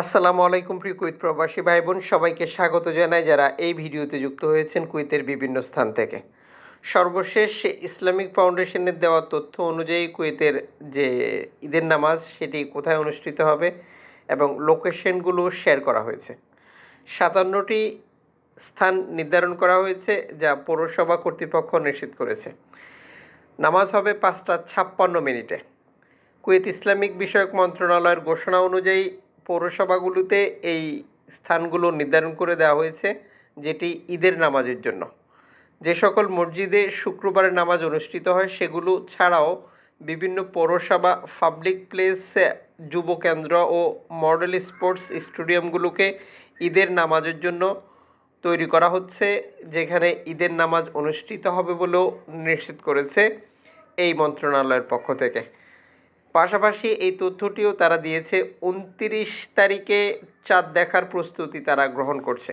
আসসালামু আলাইকুম প্রিয় কুইত প্রবাসী ভাই বোন সবাইকে স্বাগত জানাই যারা এই ভিডিওতে যুক্ত হয়েছেন কুইতের বিভিন্ন স্থান থেকে। সর্বশেষ ইসলামিক ফাউন্ডেশনের দেওয়া তথ্য অনুযায়ী কুয়েতের যে ঈদের নামাজ, সেটি কোথায় অনুষ্ঠিত হবে এবং লোকেশনগুলো শেয়ার করা হয়েছে। সাতান্নটি স্থান নির্ধারণ করা হয়েছে, যা পৌরসভা কর্তৃপক্ষ নিশ্চিত করেছে। নামাজ হবে পাঁচটা ছাপ্পান্ন মিনিটে। কুয়েত ইসলামিক বিষয়ক মন্ত্রণালয়ের ঘোষণা অনুযায়ী পৌরসভাগুলোতে এই স্থানগুলো নির্ধারণ করে দেওয়া হয়েছে, যেটি ঈদের নামাজের জন্য। যে সকল মসজিদে শুক্রবারের নামাজ অনুষ্ঠিত হয়, সেগুলো ছাড়াও বিভিন্ন পৌরসভা পাবলিক প্লেস যুব কেন্দ্র ও মডেল স্পোর্টস স্টেডিয়ামগুলোকে ঈদের নামাজের জন্য তৈরি করা হচ্ছে, যেখানে ঈদের নামাজ অনুষ্ঠিত হবে বলেও নিশ্চিত করেছে এই মন্ত্রণালয়ের পক্ষ থেকে। পাশাপাশি এই তথ্যটিও তারা দিয়েছে, উনত্রিশ তারিখে চাঁদ দেখার প্রস্তুতি তারা গ্রহণ করছে।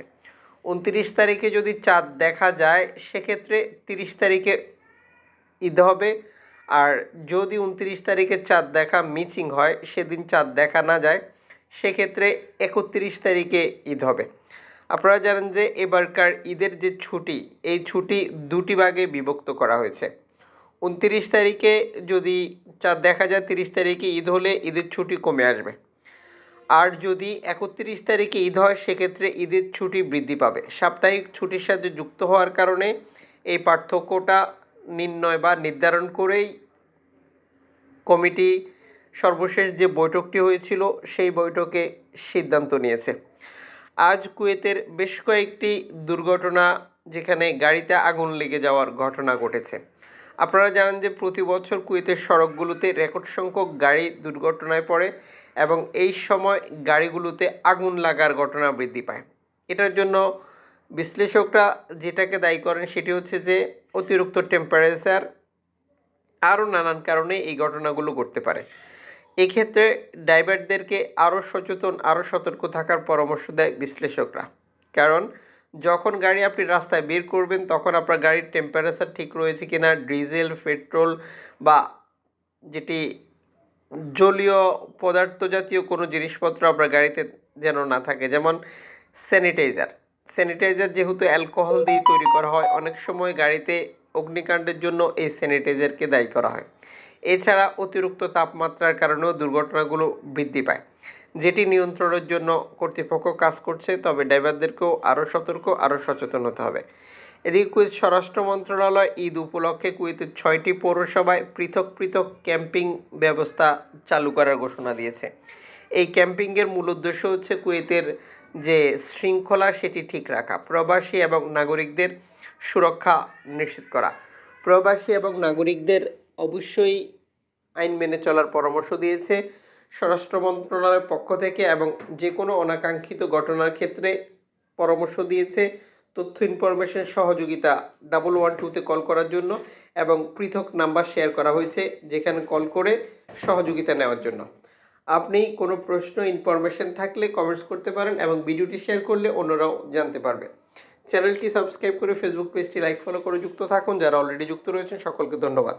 উনত্রিশ তারিখে যদি চাঁদ দেখা যায়, সেক্ষেত্রে তিরিশ তারিখে ঈদ হবে। আর যদি উনত্রিশ তারিখে চাঁদ দেখা মিচিং হয়, সেদিন চাঁদ দেখা না যায়, সেক্ষেত্রে একত্রিশ তারিখে ঈদ হবে। আপনারা জানেন যে এবারকার ঈদের যে ছুটি, এই ছুটি দুটি ভাগে বিভক্ত করা হয়েছে। উনত্রিশ তারিখে যদি চাঁদ দেখা যায় তিরিশ তারিখে ঈদ হলে ঈদের ছুটি কমে আসবে। আর যদি একত্রিশ তারিখে ঈদ হয়, সেক্ষেত্রে ঈদের ছুটি বৃদ্ধি পাবে। সাপ্তাহিক ছুটির সাথে যুক্ত হওয়ার কারণে এই পার্থক্যটা নির্ণয় বা নির্ধারণ করেই কমিটি সর্বশেষ যে বৈঠকটি হয়েছিল, সেই বৈঠকে সিদ্ধান্ত নিয়েছে। আজ কুয়েতের বেশ কয়েকটি দুর্ঘটনা যেখানে গাড়িতে আগুন লেগে যাওয়ার ঘটনা ঘটেছে। আপনারা জানেন যে প্রতি বছর কুয়েতের সড়কগুলোতে রেকর্ড সংখ্যক গাড়ি দুর্ঘটনায় পড়ে এবং এই সময় গাড়িগুলোতে আগুন লাগার ঘটনা বৃদ্ধি পায়। এটার জন্য বিশ্লেষকরা যেটাকে দায়ী করেন সেটি হচ্ছে যে, অতিরিক্ত টেম্পারেচার আরও নানান কারণে এই ঘটনাগুলো ঘটতে পারে। এক্ষেত্রে ড্রাইভারদেরকে আরও সচেতন, আরও সতর্ক থাকার পরামর্শ দেয় বিশ্লেষকরা। কারণ যখন গাড়ি আপনি রাস্তায় বের করবেন, তখন আপনার গাড়ির টেম্পারেচার ঠিক রয়েছে কিনা ডিজেল পেট্রোল বা যেটি জলীয় পদার্থ জাতীয় কোনো জিনিসপত্র আপনার গাড়িতে যেন না থাকে, যেমন স্যানিটাইজার স্যানিটাইজার যেহেতু অ্যালকোহল দিয়ে তৈরি করা হয়, অনেক সময় গাড়িতে অগ্নিকাণ্ডের জন্য এই স্যানিটাইজারকে দায়ী করা হয়। এছাড়া অতিরিক্ত তাপমাত্রার কারণেও দুর্ঘটনাগুলো বৃদ্ধি পায়। যেটি নিয়ন্ত্রণের জন্য কর্তৃপক্ষ কাজ করছে, তবে ড্রাইভারদেরকেও আরও সতর্ক, আরও সচেতন হতে হবে। এদিকে কুয়েত স্বরাষ্ট্র মন্ত্রণালয় ঈদ উপলক্ষে কুয়েতের ছয়টি পৌরসভায় পৃথক পৃথক ক্যাম্পিং ব্যবস্থা চালু করার ঘোষণা দিয়েছে। এই ক্যাম্পিংয়ের মূল উদ্দেশ্য হচ্ছে কুয়েতের যে শৃঙ্খলা, সেটি ঠিক রাখা, প্রবাসী এবং নাগরিকদের সুরক্ষা নিশ্চিত করা। প্রবাসী এবং নাগরিকদের অবশ্যই আইন মেনে চলার পরামর্শ দিয়েছে। স্বরাষ্ট্র মন্ত্রণালয়ের পক্ষ থেকে এবং যে কোনো অনাকাঙ্ক্ষিত ঘটনার ক্ষেত্রে পরামর্শ দিয়েছে তথ্য ইনফরমেশন সহযোগিতা ডাবল ওয়ান টুতে কল করার জন্য এবং পৃথক নাম্বার শেয়ার করা হয়েছে যেখানে কল করে সহযোগিতা নেওয়ার জন্য। আপনি কোনো প্রশ্ন, ইনফরমেশন থাকলে কমেন্টস করতে পারেন এবং ভিডিওটি শেয়ার করলে অন্যরাও জানতে পারবে। চ্যানেলটি সাবস্ক্রাইব করে ফেসবুক পেজটি লাইক ফলো করে যুক্ত থাকুন। যারা অলরেডি যুক্ত রয়েছেন, সকলকে ধন্যবাদ।